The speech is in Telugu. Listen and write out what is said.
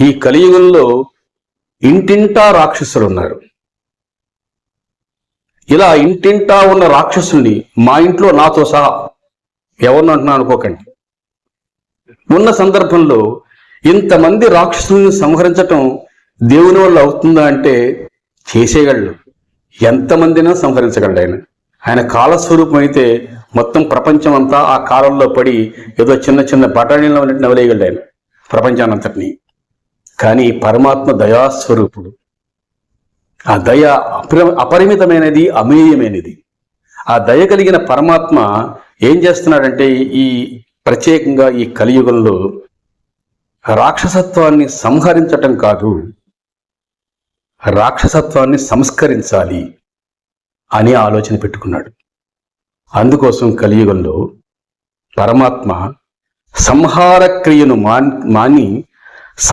ఈ కలియుగంలో ఇంటింటా రాక్షసులు ఉన్నారు ఇలా ఇంటింటా ఉన్న రాక్షసుల్ని మా ఇంట్లో నాతో సహా ఎవరిని అంటున్నా అనుకోకండి. ఉన్న సందర్భంలో ఇంతమంది రాక్షసుల్ని సంహరించటం దేవుని వల్ల అవుతుందా అంటే చేసేయగలడు. ఎంతమందినా సంహరించగలడు ఆయన? ఆయన కాలస్వరూపం అయితే మొత్తం ప్రపంచం అంతా ఆ కాలంలో పడి ఏదో చిన్న చిన్న బటాణీలో ఉన్నట్టు నవలేయగలడు ఆయన. ప్రపంచానంతటిని. కానీ పరమాత్మ దయాస్వరూపుడు. ఆ దయ అపరి అపరిమితమైనది అమేయమైనది. ఆ దయ కలిగిన పరమాత్మ ఏం చేస్తున్నాడంటే ఈ ప్రత్యేకంగా ఈ కలియుగంలో రాక్షసత్వాన్ని సంహరించటం కాదు రాక్షసత్వాన్ని సంస్కరించాలి అని ఆలోచన పెట్టుకున్నాడు. అందుకోసం కలియుగంలో పరమాత్మ సంహార క్రియను మాన్ మాని